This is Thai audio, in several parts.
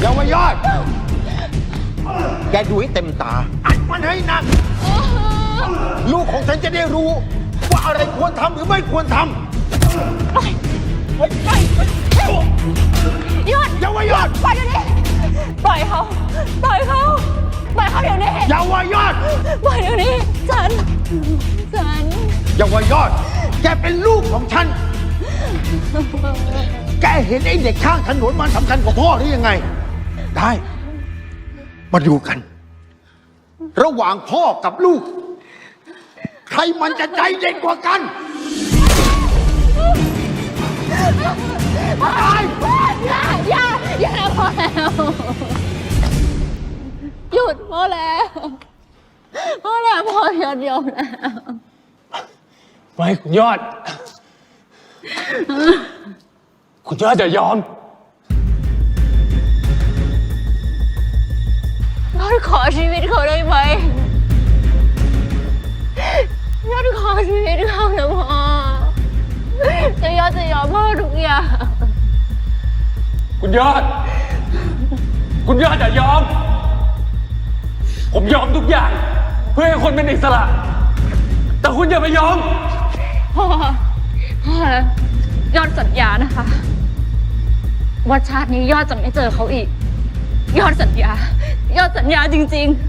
เยาวายอด แกดูให้เต็มตา อัดมันให้หนัก ลูกของฉันจะได้รู้ ว่าอะไรควรทำหรือไม่ควรทหยุดำเยาวายอดปล่อยเดี๋ยวนี้ปล่อยเขาปล่อยเขาปล่อยเขาเดี๋ยวนี้เยาวายอดปล่อยเดี๋ยวนี้ฉันฉันเยาวายอดแกเป็นลูกของฉัน แกเห็นไอ้เด็กข้างถนนมันสำคัญกว่าพ่อหรือยังไง ได้ มาดูกัน ระหว่างพ่อกับลูก ใครมันจะใจเด็ดกว่ากันตายอย่าอย่าอย่าพอแล้วหยุดพอแล้วพอแล้วพอหยุดยอมแล้วไม่คุณยอด คุณยอดจะยอม ยอดขอชีวิตเขาได้ไหมยอดขอชีวิตเขานะพ่อจะยอดจะยอมพ่อทุกอย่างคุณยอด คุณยอดจะยอม ผมยอมทุกอย่าง เพื่อให้คนเป็นอิสระ แต่คุณอย่าไปยอม พ่อพ่อยอดสัญญานะคะ ว่าชาตินี้ยอดจะไม่เจอเขาอีก ยอดสัญญา ยอดสัญญาจริง ๆ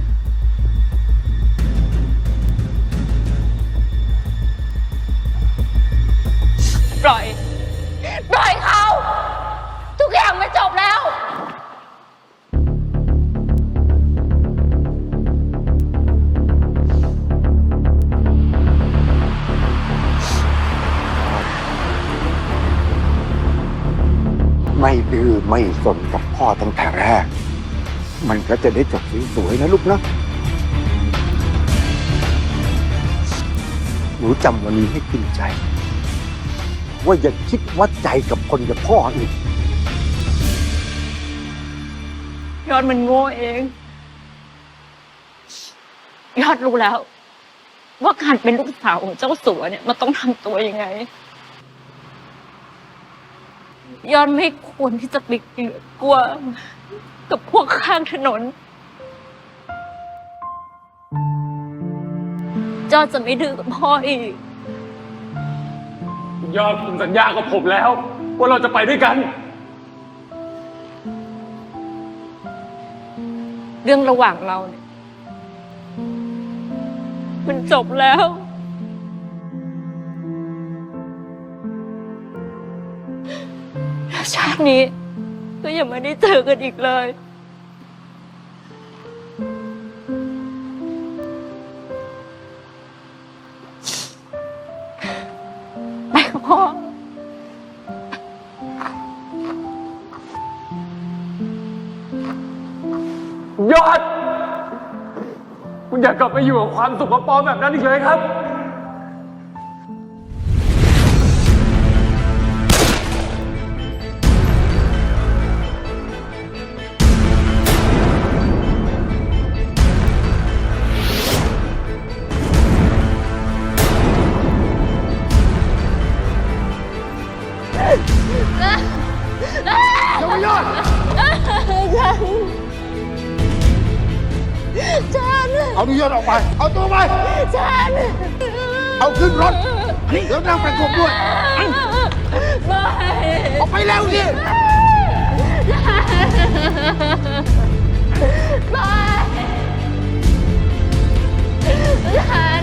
ไม่ดื้อไม่สนกับพ่อตั้งแต่แรก มันก็จะได้จบสวยๆนะลูกนะหนูจำวันนี้ให้ขึ้นใจ ว่าอย่าคิดวัดใจกับคนกับพ่ออีกยอดมันโง่เอง ยอดรู้แล้ว ว่าการเป็นลูกสาวของเจ้าสัวเนี่ย มันต้องทำตัวยังไง ยอดไม่ควรที่จะไปเกลือกลัวกับพวกข้างถนน ยอดจะไม่ดื้อกับพ่ออีกคุณยอดคุณสัญญากับผมแล้ว ว่าเราจะไปด้วยกัน เรื่องระหว่างเราเนี่ย มันจบแล้ว ชาตินี้ก็ยังไม่ได้เจอกันอีกเลย ไปกับพ่อ ยอด คุณอยากกลับไปอยู่กับความสุขปลอมๆแบบนั้นอีกเลยครับ ยมยอดฉันฉันเอานุยอดออกไป เอาตัวไป ฉัน เอาขึ้นรถนี่แล้วนั่งประกบด้วยไม่ออกไปแล้วสิไม่ไม่